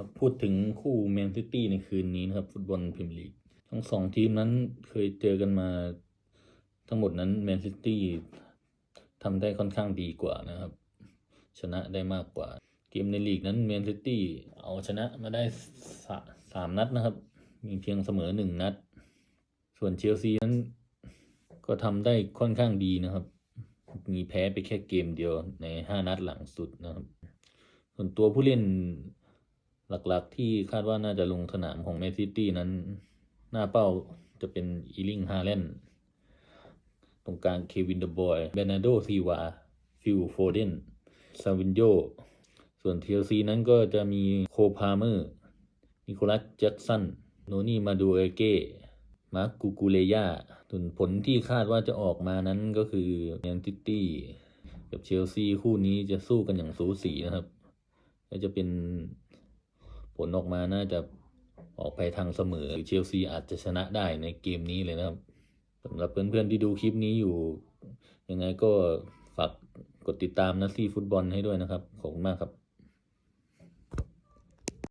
มาพูดถึงคู่แมนซิตี้ในคืนนี้นะครับ ฟุตบอลพรีเมียร์ลีกทั้งสองทีมนั้นเคยเจอกันมา ทั้งหมดนั้นแมนซิตี้ทำได้ค่อนข้างดีกว่านะครับ ชนะได้มากกว่า เกมในลีกนั้นแมนซิตี้เอาชนะมาได้สสามนัดนะครับ มีเพียงเสมอหนึ่งนัด ส่วนเชลซีนั้น ก็ทำได้ค่อนข้างดีนะครับ มีแพ้ไปแค่เกมเดียวในห้านัดหลังสุดนะครับ ส่วนตัวผู้เล่น หลักๆที่คาดว่าน่าจะลงสนามของแมนซิตี้นั้น หน้าเป้าจะเป็นอีลิงฮาแลนตรงกลางเควินเดบอยเบนาโดซีวา ฟิลโฟเดนซาวินโยส่วนเทลซีนั้นก็จะมีโคพาเมอร์ นิโคลัสแจ็กสัน โนนี่มาดูเอเก้ มาร์กกูกูเลยาส่วนผลที่คาดว่าจะออกมานั้นก็คือแมนซิตี้กับเชลซีคู่นี้จะสู้กันอย่างสูสีนะครับและจะเป็น ลออกมาน่าจะออกไปทางเสมอหรือเชลซีอาจจะชนะได้ในเกมนี้เลยนะครับสำหรับเพื่อนๆที่ดูคลิปนี้อยู่ ยังไงก็ฝากกดติดตามนัซี่ฟุตบอลให้ด้วยนะครับ ขอบคุณมากครับ